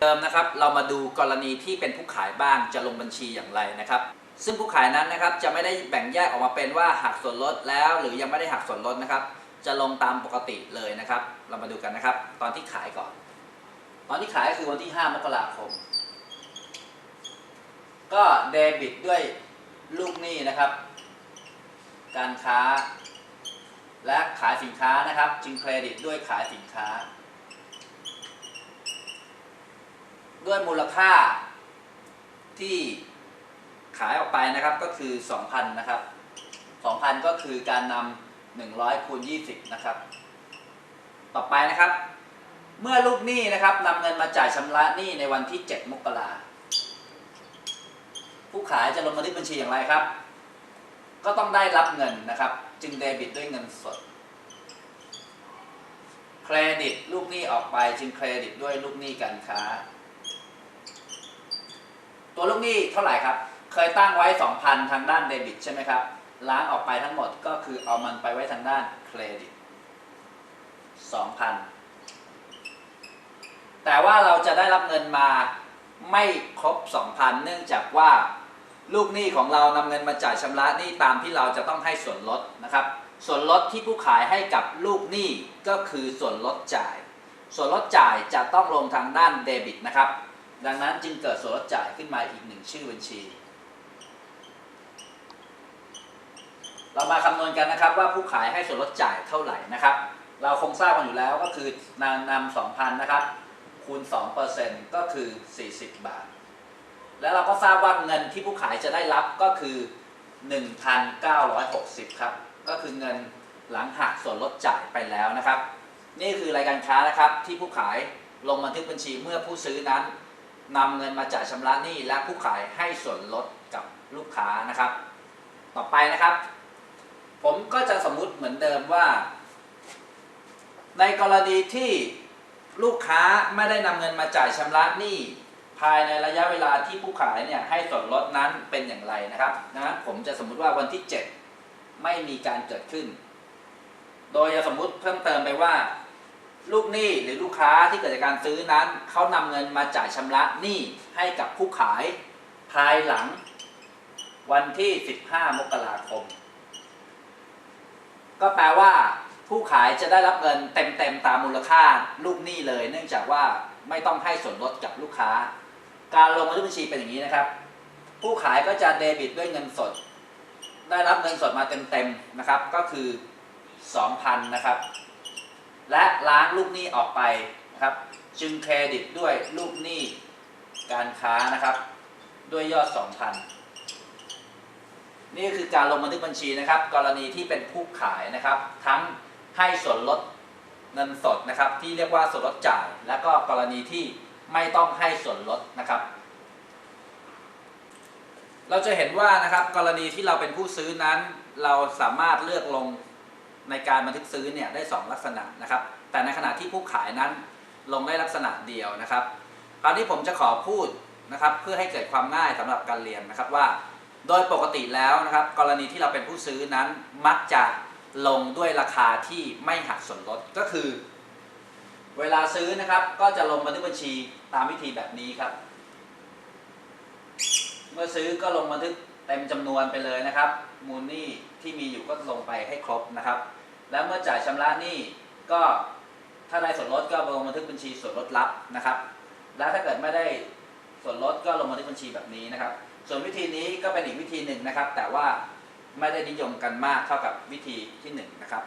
เดิมนะครับเรามาดูกรณีที่เป็นผู้ขายบ้างจะลงบัญชีอย่างไรนะครับ ซึ่งผู้ขายนั้นนะครับจะไม่ได้แบ่งแยกออกมาเป็นว่าหักส่วนลดแล้วหรือยังไม่ได้หักส่วนลดนะครับ จะลงตามปกติเลยนะครับ เรามาดูกันนะครับ ตอนที่ขายก่อน ตอนที่ขายก็คือวันที่ 5 มกราคม ก็เดบิตด้วยลูกหนี้นะครับ การค้า และขายสินค้านะครับ จึงเครดิตด้วยขายสินค้า ด้วยมูลค่าที่ขายออกไปนะครับก็คือ 2,000 นะครับ 2,000 ก็คือการนำ100คูณ20 นะครับ ต่อไปนะครับ เมื่อลูกหนี้นะครับนำเงินมาจ่ายชำระหนี้ในวันที่ 7 มกราผู้ขายจะลงบันทึกบัญชีอย่างไรครับ ก็ต้องได้รับเงินนะครับ จึงเดบิตด้วยเงินสด เครดิตลูกหนี้ออกไปจึงเครดิตด้วยลูกหนี้การค้า ตัวลูกหนี้เท่าไหร่ครับ เคยตั้งไว้ 2,000 ทางด้านเดบิตใช่ไหมครับ ล้างออกไปทั้งหมดก็คือเอามันไปไว้ทางด้านเครดิต 2,000 แต่ว่าเราจะได้รับเงินมาไม่ครบ 2,000 เนื่องจากว่าลูกหนี้ของเรานำเงินมาจ่ายชำระหนี้ตามที่เราจะต้องให้ส่วนลดนะครับ ส่วนลดที่ผู้ขายให้กับลูกหนี้ก็คือส่วนลดจ่าย ส่วนลดจ่ายจะต้องลงทางด้านเดบิตนะครับ ดังนั้นจึงเกิดส่วนลดจ่ายขึ้นมาอีกหนึ่งชื่อบัญชี เรามาคำนวณกันนะครับว่าผู้ขายให้ส่วนลดจ่ายเท่าไหร่นะครับ เราคงทราบกันอยู่แล้วก็คือนำนำ2,000นะครับ คูณ 2%ก็คือ 40 บาท แล้วเราก็ทราบว่าเงินที่ผู้ขายจะได้รับก็คือ 1,960 ครับ ก็คือเงินหลังหักส่วนลดจ่ายไปแล้วนะครับ นี่คือรายการค้านะครับที่ผู้ขายลงบันทึกบัญชีเมื่อผู้ซื้อนั้น นำเงินมาจ่ายชำระหนี้และผู้ขายให้ส่วนลดกับลูกค้านะครับ ต่อไปนะครับ ผมก็จะสมมุติเหมือนเดิมว่า ในกรณีที่ลูกค้าไม่ได้นำเงินมาจ่ายชำระหนี้ภายในระยะเวลาที่ผู้ขายเนี่ยให้ส่วนลดนั้นเป็นอย่างไรนะครับนะผมจะสมมุติว่าวันที่ 7 ไม่มีการเกิดขึ้น โดยจะสมมุติเพิ่มเติมไปว่า ลูกหนี้หรือลูกค้าที่เกิดจากการซื้อนั้นเขานำเงินมาจ่ายชำระหนี้ให้กับผู้ขายภายหลังวันที่ 15 มกราคม ก็แปลว่า ผู้ขายจะได้รับเงินเต็มๆตามมูลค่าลูกหนี้เลย เนื่องจากว่าไม่ต้องให้ส่วนลดกับลูกค้า การลงบันทึกบัญชีเป็นอย่างนี้นะครับ ผู้ขายก็จะเดบิตด้วยเงินสด ได้รับเงินสดมาเต็มๆนะครับ ก็คือ 2,000 นะครับ และล้างลูกหนี้ออกไปนะครับ จึงเครดิตด้วยลูกหนี้การค้านะครับ ด้วยยอด 2,000 นี่คือการลงบันทึกบัญชีนะครับ กรณีที่เป็นผู้ขายนะครับ ทั้งให้ส่วนลดเงินสดนะครับ ที่เรียกว่าส่วนลดจ่าย และก็กรณีที่ไม่ต้องให้ส่วนลดนะครับ เราจะเห็นว่านะครับ กรณีที่เราเป็นผู้ซื้อนั้น เราสามารถเลือกลง ในการบันทึกซื้อเนี่ยได้ 2 ลักษณะนะครับ แต่ในขณะที่ผู้ขายนั้นลงได้ลักษณะเดียวนะครับ คราวนี้ผมจะขอพูดนะครับ เพื่อให้เกิดความง่ายสำหรับการเรียนนะครับว่า โดยปกติแล้วนะครับ กรณีที่เราเป็นผู้ซื้อนั้นมักจะลงด้วยราคาที่ไม่หักส่วนลดก็คือ เวลาซื้อนะครับ ก็จะลงบันทึกบัญชีตามวิธีแบบนี้ครับ เมื่อซื้อก็ลงบันทึก เต็มจำนวนไปเลยนะครับ มูลหนี้ที่มีอยู่ก็ลงไปให้ครบนะครับ แล้วเมื่อจ่ายชำระหนี้ก็ถ้าได้ส่วนลดก็ลงบันทึกบัญชีส่วนลดลับนะครับ แล้วถ้าเกิดไม่ได้ส่วนลดก็ลงบันทึกบัญชีแบบนี้นะครับ ส่วนวิธีนี้ก็เป็นอีกวิธีหนึ่งนะครับ แต่ว่าไม่ได้นิยมกันมากเท่ากับวิธีที่หนึ่งนะครับ